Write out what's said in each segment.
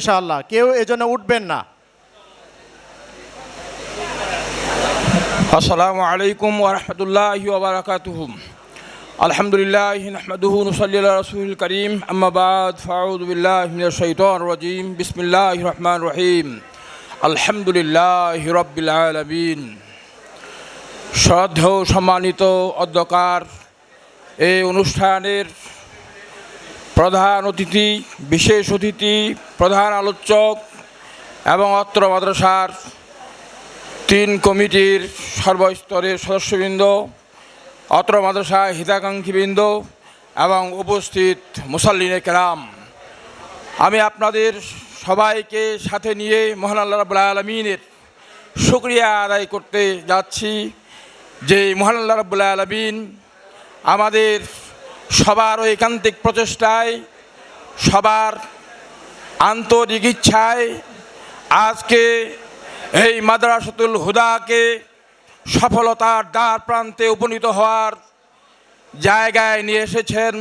ইনশাআল্লাহ। কেউ এজন্য উঠবেন না। আসসালামু আলাইকুম ওরহমতুল্লাহ ওবরাকাতুহ আলহামদুলিল্লাহ নহমদুহু নসল্লি রসুল করিম। আম্মাবাদ ফাউদুবিল্লাহ শৈতন রজিম। বিসমিল্লাহ রহমান রহিম। আলহামদুলিল্লাহ রব্বিল আলমিন। শ্রদ্ধেয় সম্মানিত অধ্যকার, এই অনুষ্ঠানের প্রধান অতিথি, বিশেষ অতিথি, প্রধান আলোচক এবং অত্র মাদ্রাসার তিন কমিটির সর্বস্তরের সদস্যবৃন্দ, অত্র মাদ্রাসা হিতাকাঙ্ক্ষীবৃন্দ এবং উপস্থিত মুসাল্লিনে কেরাম। আমি আপনাদের সবাইকে সাথে নিয়ে মহান আল্লাহ আলমিনের শুক্রিয়া আদায় করতে যাচ্ছি। যে মহান আল্লাহ আলমিন আমাদের সবার ঐকান্তিক প্রচেষ্টায়, সবার আন্তরিক ইচ্ছায় আজকে এই মাদ্রাসাতুল হুদাকে সফলতার দ্বার প্রান্তে উপনীত হওয়ার জায়গায় নিয়ে এসেছেন।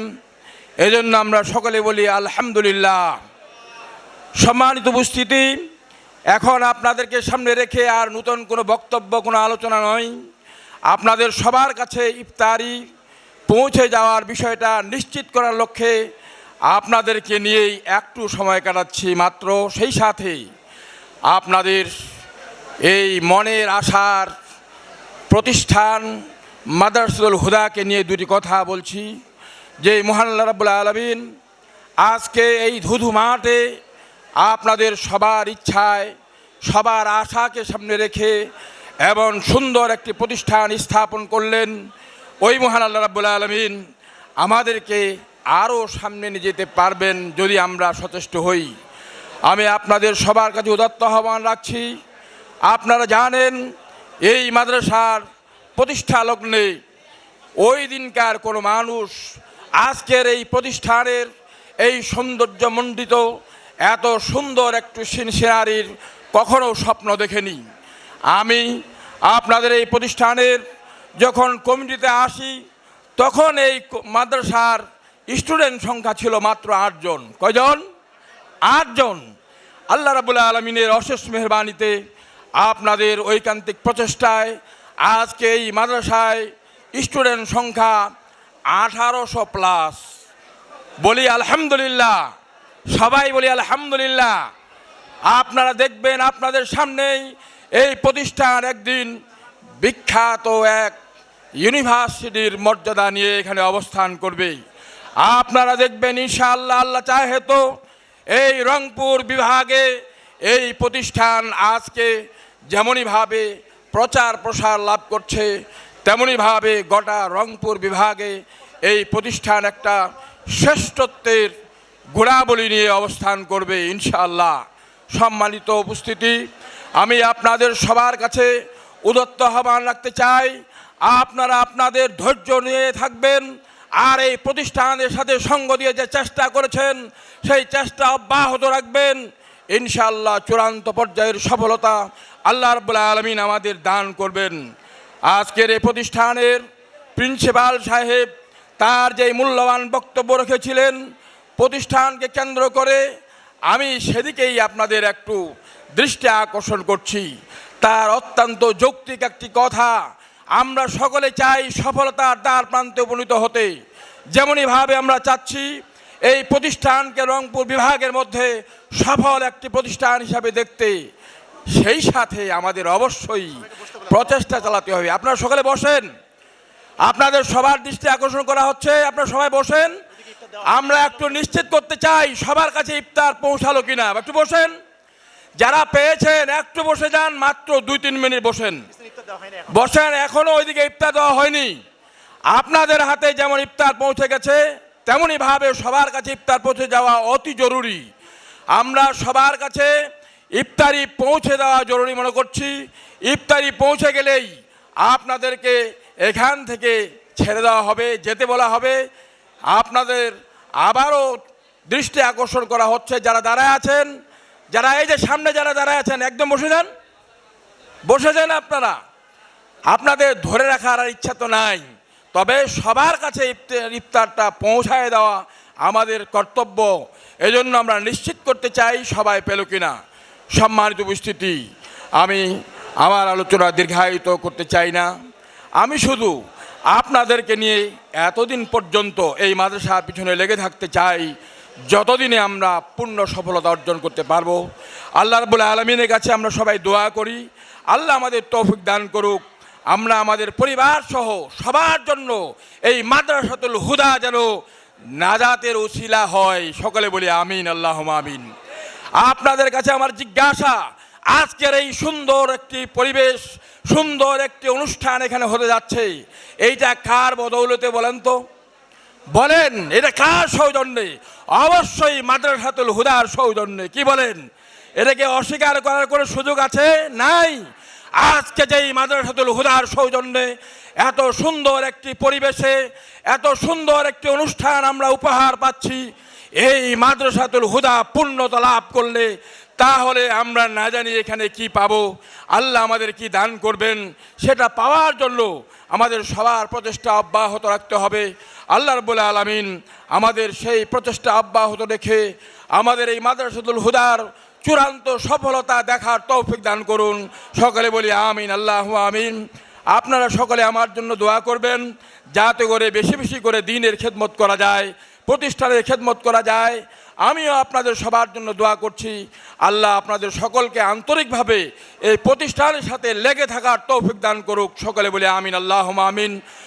এজন্য আমরা সকলে বলি আলহামদুলিল্লাহ। সম্মানিত উপস্থিতি, এখন আপনাদেরকে সামনে রেখে আর নতুন কোনো বক্তব্য, কোনো আলোচনা নয়। আপনাদের সবার কাছে ইফতারি পৌঁছে যাওয়ার বিষয়টা নিশ্চিত করার লক্ষ্যে আপনাদেরকে নিয়েই একটু সময় কাটাচ্ছি মাত্র। সেই সাথেই আপনাদের এই মনের আশার প্রতিষ্ঠান মাদারসুল হুদাকে নিয়ে দুটি কথা বলছি। যে মহান আল্লাহ রাব্বুল আলমিন, আজকে এই ধুধু মাঠে আপনাদের সবার ইচ্ছায়, সবার আশাকে সামনে রেখে এবং সুন্দর একটি প্রতিষ্ঠান স্থাপন করলেন। ওই মহান আল্লাহ রাব্বুল আলমিন আমাদেরকে আরও সামনে নিয়ে যেতে পারবেন যদি আমরা সচেষ্ট হই। আমি আপনাদের সবার কাছে উদাত্ত আহ্বান রাখছি। আপনারা জানেন, এই মাদ্রাসার প্রতিষ্ঠা লগ্নে ওই দিনকার কোনো মানুষ আজকের এই প্রতিষ্ঠানের এই সৌন্দর্যমণ্ডিত এত সুন্দর একটু সিনারির কখনো স্বপ্ন দেখেনি। আমি আপনাদের এই প্রতিষ্ঠানের যখন কমিটিতে আসি, তখন এই মাদ্রাসার স্টুডেন্ট সংখ্যা ছিল মাত্র আটজন। কয়জন? আটজন। আল্লাহ রাবুল আলমিনের অশেষ মেহরবানিতে আপনাদের ঐকান্তিক প্রচেষ্টায় আজকে এই মাদ্রাসায় স্টুডেন্ট সংখ্যা আঠারোশো প্লাস। বলি আলহামদুলিল্লাহ। সবাই বলি আলহামদুলিল্লাহ। আপনারা দেখবেন আপনাদের সামনেই এই প্রতিষ্ঠান একদিন বিখ্যাত এক ইউনিভার্সিটির মর্যাদা নিয়ে এখানে অবস্থান করবে। আপনারা দেখবেন ইনশাআল্লাহ আল্লাহ চাহে তো এই রংপুর বিভাগে এই প্রতিষ্ঠান আজকে যেমনইভাবে প্রচার প্রসার লাভ করছে, তেমনইভাবে গোটা রংপুর বিভাগে এই প্রতিষ্ঠান একটা শ্রেষ্ঠত্বের গুণাবলী নিয়ে অবস্থান করবে ইনশাআল্লাহ। সম্মানিত উপস্থিতি, আমি আপনাদের সবার কাছে উদত্ত আহ্বান রাখতে চাই আপনারা আপনাদের ধৈর্য নিয়ে থাকবেন আর এই প্রতিষ্ঠানের সাথে সঙ্গ দিয়ে যে চেষ্টা করেছেন, সেই চেষ্টা অব্যাহত রাখবেন। ইনশাআল্লাহ চূড়ান্ত পর্যায়ের সফলতা আল্লাহ রব্বুল আলমিন আমাদের দান করবেন। আজকের এই প্রতিষ্ঠানের প্রিন্সিপাল সাহেব তার যে মূল্যবান বক্তব্য রেখেছিলেন, প্রতিষ্ঠানকে কেন্দ্র করে আমি সেদিকেই আপনাদের একটু দৃষ্টি আকর্ষণ করছি। তার অত্যন্ত যৌক্তিক একটি কথা আমরা সকলে চাই সফলতার দ্বার প্রান্তে উপনীত হতে। যেমনইভাবে আমরা চাচ্ছি, এই প্রতিষ্ঠানকে রংপুর বিভাগের মধ্যে সফল একটি প্রতিষ্ঠান হিসাবে দেখতে। সেই সাথে আমাদের অবশ্যই প্রচেষ্টা চালাতে হবে। আপনারা সকালে বসেন। আপনাদের সবার দৃষ্টি আকর্ষণ করা হচ্ছে। আপনারা সবাই বসেন। আমরা একটু নিশ্চিত করতে চাই সবার কাছে ইফতার পৌঁছালো কিনা। একটু বসেন। যারা পেয়েছেন, একটু বসে যান, মাত্র দুই তিন মিনিট বসেন। বসেন, এখনও ওইদিকে ইফতার দেওয়া হয়নি। আপনাদের হাতে যেমন ইফতার পৌঁছে গেছে তেমনই ভাবে সবার কাছে ইফতার পৌঁছে যাওয়া অতি জরুরি। আমরা সবার কাছে ইফতারি পৌঁছে দেওয়া জরুরি মনে করছি। ইফতারি পৌঁছে গেলেই আপনাদেরকে এখান থেকে ছেড়ে দেওয়া হবে, যেতে বলা হবে। আপনাদের আবারও দৃষ্টি আকর্ষণ করা হচ্ছে, যারা দাঁড়ায় আছেন যারা এই যে সামনে যারা দাঁড়ায় আছেন, একদম বসে যান। বসে যান আপনারা। আপনাদের ধরে রাখার আর ইচ্ছা তো নাই। তবে সবার কাছে ইফতার- ইফতারটা পৌঁছায় দেওয়া আমাদের কর্তব্য। এজন্য আমরা নিশ্চিত করতে চাই সবাই পেল কিনা। সম্মানিত উপস্থিতি, আমি আমার আলোচনা দীর্ঘায়িত করতে চাই না। আমি শুধু আপনাদেরকে নিয়ে এতদিন পর্যন্ত এই মাদ্রাসার পিছনে লেগে থাকতে চাই। যতদিনে আমরা পূর্ণ সফলতা অর্জন করতে পারব, আল্লাহ রবুল আলমিনের কাছে আমরা সবাই দোয়া করি। আল্লাহ আমাদের তৌফিক দান করুক। আমরা আমাদের পরিবার সহ সবার জন্য এই মাদ্রাসাতুল হুদা যেন নাজাতের উশিলা হয়। সকলে বলি আমিন আল্লাহ আমিন। আপনাদের কাছে আমার জিজ্ঞাসা, আজকের এই সুন্দর একটি পরিবেশ, সুন্দর একটি অনুষ্ঠান এখানে হতে যাচ্ছে, এইটা কার বদৌলতে বলেন তো? বলেন, এটা কার সৌজন্যে? অবশ্যই মাদ্রাসাতুল হুদার সৌজন্যে। কি বলেন? এটাকে অস্বীকার করার কোনো সুযোগ আছে? নাই। আজকে যেই মাদ্রাসাতুল হুদার সৌজন্যে এত সুন্দর একটি পরিবেশে, এত সুন্দর একটি অনুষ্ঠান আমরা উপহার পাচ্ছি এই মাদ্রাসাতুল হুদা পূর্ণতা লাভ করলে তাহলে আমরা না জানি এখানে কি পাব। আল্লাহ আমাদের কি দান করবেন সেটা পাওয়ার জন্য আমাদের সবার প্রচেষ্টা অব্যাহত রাখতে হবে। আল্লাহ রবুল আলমিন আমাদের সেই প্রচেষ্টা অব্যাহত রেখে আমাদের এই মাদ্রাসাতুল হুদার চূড়ান্ত সফলতা দেখার তৌফিক দান করুন। সকলে বলি আমিন, আল্লাহ আমিন। আপনারা সকলে আমার জন্য দোয়া করবেন যাতে করে বেশি বেশি করে দিনের খেদমত করা যায়। প্রতিষ্ঠানের খেদমত করা যায়। আমিও আপনাদের সবার জন্য দোয়া করছি। আল্লাহ আপনাদের সকলকে আন্তরিকভাবে এই প্রতিষ্ঠানের সাথে লেগে থাকার তৌফিক দান করুক। সকলে বলে আমিন আল্লাহ আমিন।